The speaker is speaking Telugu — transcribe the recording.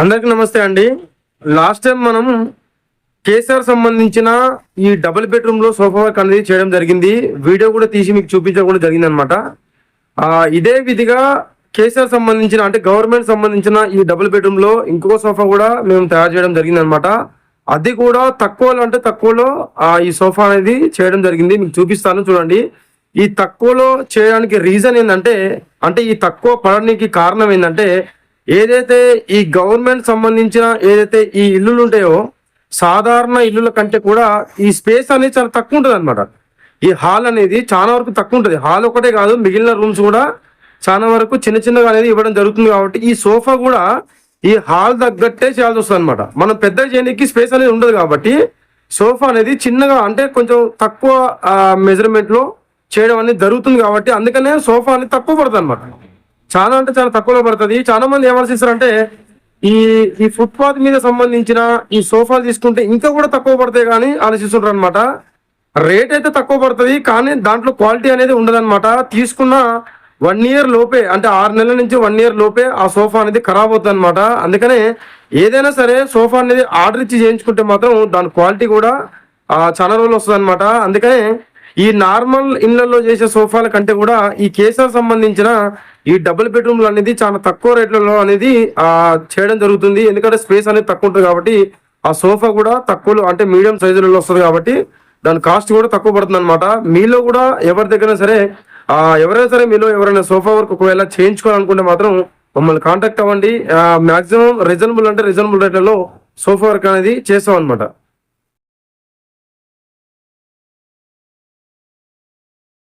అందరికి నమస్తే అండి. లాస్ట్ టైం మనం కేసీఆర్ సంబంధించిన ఈ డబుల్ బెడ్రూమ్లో సోఫా వర్క్ అనేది చేయడం జరిగింది. వీడియో కూడా తీసి మీకు చూపించడం కూడా జరిగింది అనమాట ఇదే విధిగా కేసీఆర్ సంబంధించిన అంటే గవర్నమెంట్ సంబంధించిన ఈ డబుల్ బెడ్రూమ్లో ఇంకో సోఫా కూడా మేము తయారు చేయడం జరిగింది అనమాట అది కూడా తక్కువలో అంటే తక్కువలో ఈ సోఫా అనేది చేయడం జరిగింది. మీకు చూపిస్తాను చూడండి. ఈ తక్కువలో చేయడానికి రీజన్ ఏంటంటే అంటే ఈ తక్కువ పడడానికి కారణం ఏంటంటే ఏదైతే ఈ గవర్నమెంట్ సంబంధించిన ఏదైతే ఈ ఇల్లులు ఉంటాయో సాధారణ ఇల్లుల కంటే కూడా ఈ స్పేస్ అనేది చాలా తక్కువ ఉంటుంది అనమాట ఈ హాల్ అనేది చాలా వరకు తక్కువ ఉంటుంది హాల్ ఒకటే కాదు మిగిలిన రూమ్స్ కూడా చాలా వరకు చిన్న చిన్నగా అనేది ఇవ్వడం జరుగుతుంది కాబట్టి ఈ సోఫా కూడా ఈ హాల్ తగ్గట్టే చేయాల్సి వస్తుంది అనమాట మనం పెద్ద చేయడానికి స్పేస్ అనేది ఉండదు కాబట్టి సోఫా అనేది చిన్నగా అంటే కొంచెం తక్కువ మెజర్మెంట్లో చేయడం అనేది జరుగుతుంది కాబట్టి అందుకనే సోఫా అనేది తక్కువ పడుతుంది అనమాట చాలా అంటే చాలా తక్కువలో పడుతుంది. చాలా మంది ఏం ఆలోచిస్తారంటే ఈ ఈ ఫుట్పాత్ మీద సంబంధించిన ఈ సోఫాలు తీసుకుంటే ఇంకా కూడా తక్కువ పడతాయి కానీ ఆలోచిస్తుంటారు అనమాట రేట్ అయితే తక్కువ పడుతుంది కానీ దాంట్లో క్వాలిటీ అనేది ఉండదన్నమాట. తీసుకున్న వన్ ఇయర్ లోపే అంటే ఆరు నెలల నుంచి వన్ ఇయర్ లోపే ఆ సోఫా అనేది ఖరాబ్ అవుతుంది అనమాట అందుకనే ఏదైనా సరే సోఫా అనేది ఆర్డర్ ఇచ్చి చేయించుకుంటే మాత్రం దాని క్వాలిటీ కూడా చాలా రోజులు వస్తుంది అనమాట అందుకనే ఈ నార్మల్ ఇళ్ళలో చేసే సోఫాల కంటే కూడా ఈ కేసర్ సంబంధించిన ఈ డబుల్ బెడ్రూమ్లు అనేది చాలా తక్కువ రేట్లలో అనేది చేయడం జరుగుతుంది. ఎందుకంటే స్పేస్ అనేది తక్కువ ఉంటుంది కాబట్టి ఆ సోఫా కూడా తక్కువలో అంటే మీడియం సైజులలో వస్తుంది కాబట్టి దాని కాస్ట్ కూడా తక్కువ పడుతుంది అనమాట మీలో కూడా ఎవరి దగ్గర సరే ఎవరైనా సరే మీలో ఎవరైనా సోఫా వర్క్ ఒకవేళ చేయించుకోవాలనుకుంటే మాత్రం మమ్మల్ని కాంటాక్ట్ అవ్వండి. మాక్సిమం రీజనబుల్ అంటే రీజనబుల్ రేట్లలో సోఫా వర్క్ అనేది చేస్తాం అనమాట